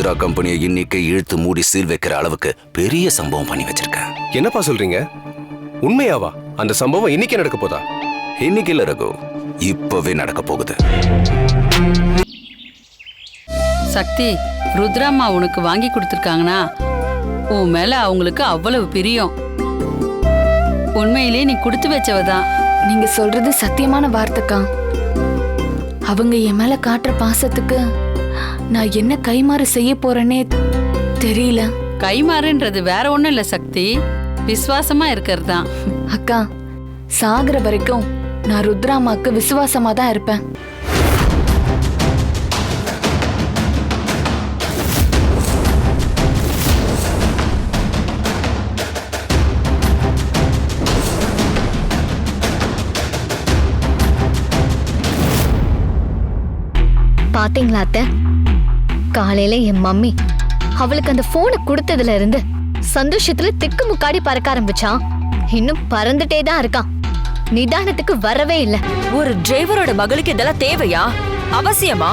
ருத்ரா கம்பெனியை இன்னைக்கு இழுத்து மூடி சீல் வைக்கிற அளவுக்கு பெரிய சம்பவம் பண்ணி வச்சிருக்கேன். என்னப்பா சொல்றீங்க? உண்மையாவா? அந்த சம்பவம் இன்னைக்கு நடக்க போதா? இன்னைக்கு இல்ல ரகு. இப்பவே நடக்க போகுது. சக்தி ருத்ராம்மா உனக்கு வாங்கி கொடுத்துருக்காங்கன்னா உன் மேல அவங்களுக்கு அவ்வளவு பிரியம். உண்மையிலே நீ கொடுத்து வச்சவதான் நீங்க சொல்றது சத்தியமான வார்த்தைக்கா. அவங்க என் மேல காட்டுற பாசத்துக்கு நான் என்ன கைமாறு செய்ய போறேனே தெரியல. கைமாறுன்றது வேற ஒண்ணும் இல்ல சக்தி. விசுவாசமா இருக்கிறது தான் அக்கா சாகுற வரைக்கும் நான் ருத்ராமாக்கு விசுவாசமா தான் இருப்பேன். பாத்தீங்களா அத்தை? காலையில என் மம்மி அவளுக்கு அந்த போனை கொடுத்ததுல இருந்து சந்தோஷத்துல திக்கு முக்காடி பறக்க ஆரம்பிச்சான் இன்னும் பறந்துட்டே தான் இருக்கான். நிதானத்துக்கு வரவே இல்ல. ஒரு டிரைவரோட மகளுக்கு இதெல்லாம் தேவையா? அவசியமா?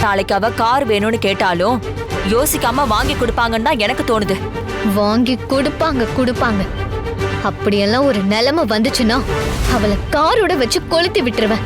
நாளைக்கு அவ கார் வேணும்னு கேட்டாலும் யோசிக்காம வாங்கி கொடுப்பாங்கன்னு தான் எனக்கு தோணுது. வாங்கி கொடுப்பாங்க கொடுப்பாங்க. அப்படியெல்லாம் ஒரு நிலைமை வந்துச்சுன்னா அவளை காரோட வச்சு கொளுத்தி விட்டுருவேன்.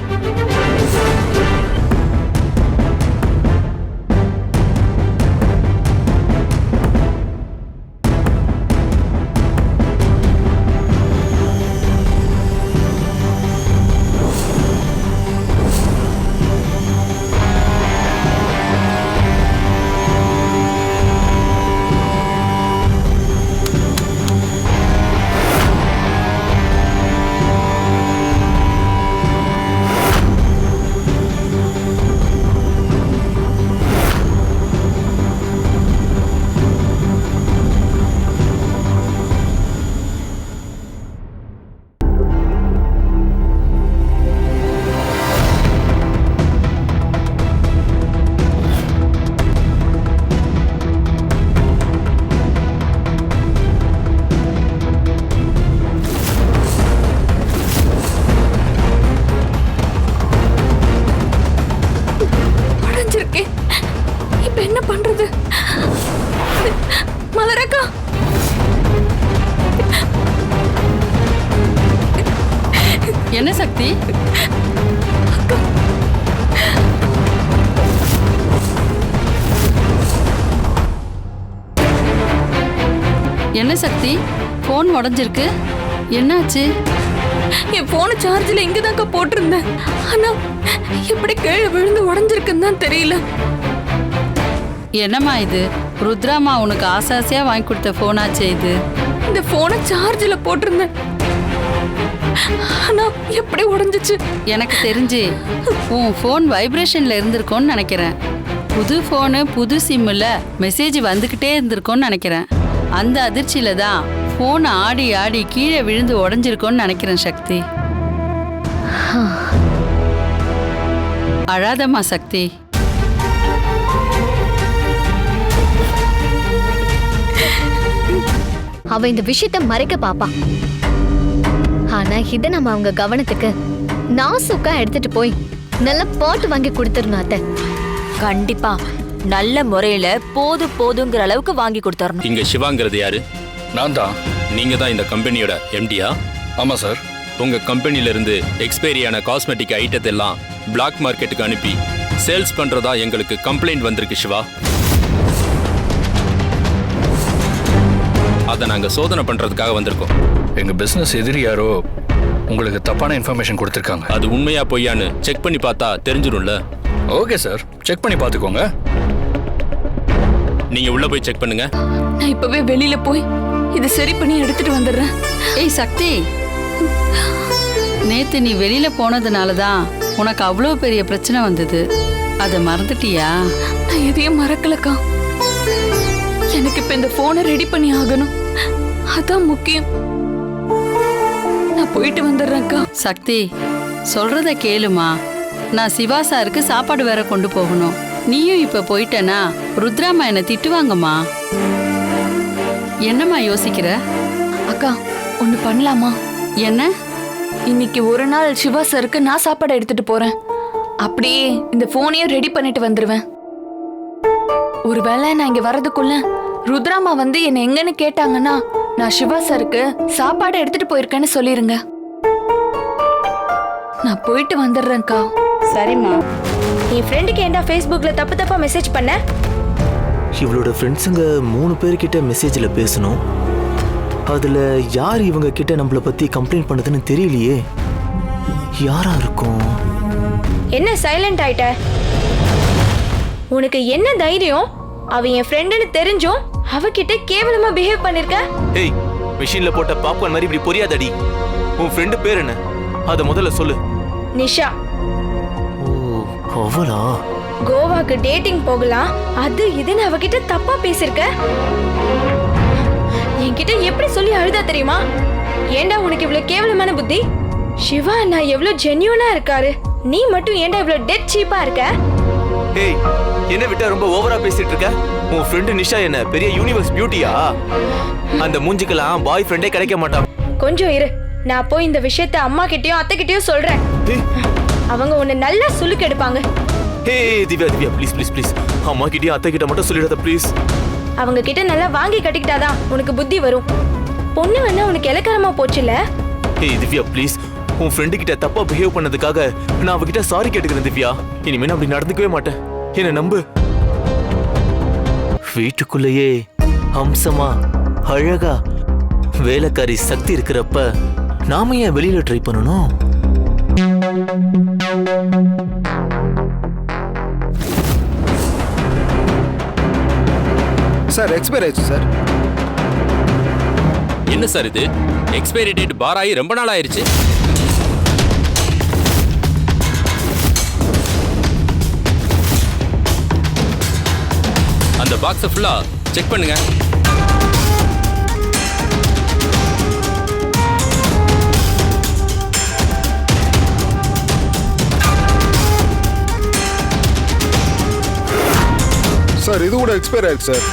என்ன சக்தி? என்ன சக்தி? போன் உடைஞ்சிருக்கு. என்னாச்சு? என் போனை சார்ஜில் இங்கதான்க்கா போட்டிருந்தேன். ஆனா எப்படி கீழே விழுந்து உடைஞ்சிருக்குன்னு தான் தெரியல. என்னம்மா இது? ருத்ராமா உனக்கு ஆசாசியா வாங்கி கொடுத்த போனாச்சே இது? இந்த போனை சார்ஜில் போட்டிருந்தேன். ஆனா எப்படி உடைஞ்சிச்சு? எனக்கு தெரிஞ்சு உன் ஃபோன் வைப்ரேஷன்ல இருந்திருக்கோன்னு நினைக்கிறேன். புது ஃபோனு புது சிம்மில் மெசேஜ் வந்துக்கிட்டே இருந்திருக்கோன்னு நினைக்கிறேன். அந்த அதிர்ச்சியில தான் ஃபோன் ஆடி ஆடி கீழே விழுந்து உடஞ்சிருக்கோன்னு நினைக்கிறேன் சக்தி. அழாதம்மா சக்தி. அவ இந்த விஷயத்த மறைக்க பாப்பா. ஆனா இத நம்ம அவங்க கவனத்துக்கு நாசுக்கா எடுத்துட்டு போய் நல்ல பாட்டு வாங்கி கொடுத்துருணும் அத்தை. கண்டிப்பா. நல்ல முறையில போது போதுங்கிற அளவுக்கு வாங்கி கொடுத்தரணும் இங்க சிவாங்கிறது யாரு? நான் தான். நீங்க தான் இந்த கம்பெனியோட எம்டியா ஆமாம் சார். உங்க கம்பெனில இருந்து எக்ஸ்பைரியான காஸ்மெட்டிக் ஐட்டத்தை எல்லாம் பிளாக் மார்க்கெட்டுக்கு அனுப்பி சேல்ஸ் பண்றதா எங்களுக்கு கம்ப்ளைண்ட் வந்திருக்கு சிவா. அதை நாங்க சோதனை பண்றதுக்காக வந்திருக்கோம். எங்கள் பிஸ்னஸ் எதிரி யாரோ உங்களுக்கு தப்பான இன்ஃபர்மேஷன் கொடுத்துருக்காங்க. அது உண்மையா பொய்யான்னு செக் பண்ணி பார்த்தா தெரிஞ்சிடும்ல. ஓகே சார் செக் பண்ணி பார்த்துக்கோங்க. நீங்க உள்ள போய் செக் பண்ணுங்க. நான் இப்பவே வெளியில போய் இதை சரி பண்ணி எடுத்துட்டு வந்துடுறேன். ஏய் சக்தி. நேத்து நீ வெளியில போனதுனால தான் உனக்கு அவ்வளோ பெரிய பிரச்சனை வந்தது. அதை மறந்துட்டியா? நான் எதையும் மறக்கலக்கா. எனக்கு இப்ப இந்த போனை ரெடி பண்ணி ஆகணும். அதான் முக்கியம். நான் போயிட்டு வந்துடுறேன்க்கா சக்தி சொல்றத கேளுமா. நான் சிவா சாருக்கு சாப்பாடு வேற கொண்டு போகணும். நீயும் இப்ப போயிட்டனா ருத்ராமா என்னை திட்டுவாங்கம்மா. என்னம்மா யோசிக்கிற? அக்கா ஒண்ணு பண்ணலாமா? என்ன? இன்னைக்கு ஒரு நாள் சிவா சாருக்கு நான் சாப்பாடு எடுத்துட்டு போறேன். அப்படியே இந்த போனையும் ரெடி பண்ணிட்டு வந்துருவேன். ஒருவேளை நான் இங்க வர்றதுக்குள்ள ருத்ராமா வந்து என்ன எங்கன்னு கேட்டாங்கன்னா நான் சிவா சாருக்கு சாப்பாடு எடுத்துட்டு போயிருக்கேன்னு சொல்லிருங்க. நான் போயிட்டு வந்துடுறேன்க்கா. சரிம்மா. என் ஃப்ரெண்டுக்கு ஏன்டா ஃபேஸ்புக்ல தப்பு தப்பா மெசேஜ் பண்ண? இவளோட ஃப்ரெண்ட்ஸுங்க மூணு பேர்கிட்ட மெசேஜில் பேசணும். அதில் யார் இவங்க கிட்ட நம்மளை பற்றி கம்ப்ளைண்ட் பண்ணுதுன்னு தெரியலையே. யாரா இருக்கும்? என்ன சைலண்ட் ஆயிட்ட? உனக்கு என்ன தைரியம்? அவ என் ஃப்ரெண்டுன்னு தெரிஞ்சும் அவகிட்ட கேவலமா பிஹேவ் பண்ணிருக்க? ஏய் மிஷினில் போட்ட பாப்கார்ன் மாதிரி இப்படி பொரியாதடி. உன் ஃப்ரெண்டு பேர் என்ன? அதை முதல்ல சொல்லு. நிஷா. ஓ அவளா கோவாக்கு டேட்டிங் போகலாம். அது இதுன்னு அவகிட்ட தப்பா பேசிருக்க? என்கிட்ட எப்படி சொல்லி அழுதா தெரியுமா? ஏன்டா உனக்கு இவ்வளவு கேவலமான புத்தி? சிவா அண்ணா எவ்வளவு ஜென்யூனா இருக்காரு. நீ மட்டும் ஏன்டா இவ்வளவு டெட் சீப்பா இருக்க? ஏய் என்ன விட்டா ரொம்ப ஓவரா பேசிட்டு இருக்க? உன் ஃப்ரெண்டு நிஷா என்ன பெரிய யூனிவர்ஸ் பியூட்டியா அந்த மூஞ்சிக்கெல்லாம் பாய் ஃப்ரெண்டே கிடைக்க மாட்டான். கொஞ்சம் இரு. நான் போய் இந்த விஷயத்த அம்மா கிட்டயும் அத்தை கிட்டயும் சொல்றேன் அவங்க உன்னை நல்லா சுலுக்கு எடுப்பாங்க. ஏய் Divya Divya please please please அம்மா கிட்டயும் அத்தை கிட்ட மட்டும் சொல்லிடாத ப்ளீஸ் அவங்க கிட்ட நல்லா வாங்கி கட்டிக்கிட்டாதான் உனக்கு புத்தி வரும். பொண்ணு வேணா உனக்கு இலக்காரமா போச்சுல ஏய் திவ்யா ப்ளீஸ் உன் ஃப்ரெண்டு கிட்ட தப்பா பிஹேவ் பண்ணதுக்காக நான் அவகிட்ட சாரி கேட்டுக்கிறேன் திவ்யா. இனிமே நான் அப்படி நடந்துக்கவே மாட்டேன். என்ன நம்பு. வீட்டுக்குள்ளேயே அம்சமா அழகா வேலைக்காரி சக்தி இருக்கிறப்ப நாம ஏன் வெளியில ட்ரை பண்ணணும்? சார் எக்ஸ்பைர் ஆயிடுச்சு சார். என்ன சார் இது? எக்ஸ்பைரி டேட் பார் ஆகி ரொம்ப நாள் ஆயிருச்சு பாக்ஸை ஃபுல்லா செக் பண்ணுங்க. சார் இது கூட எக்ஸ்பயர் ஆயிடுச்சு சார்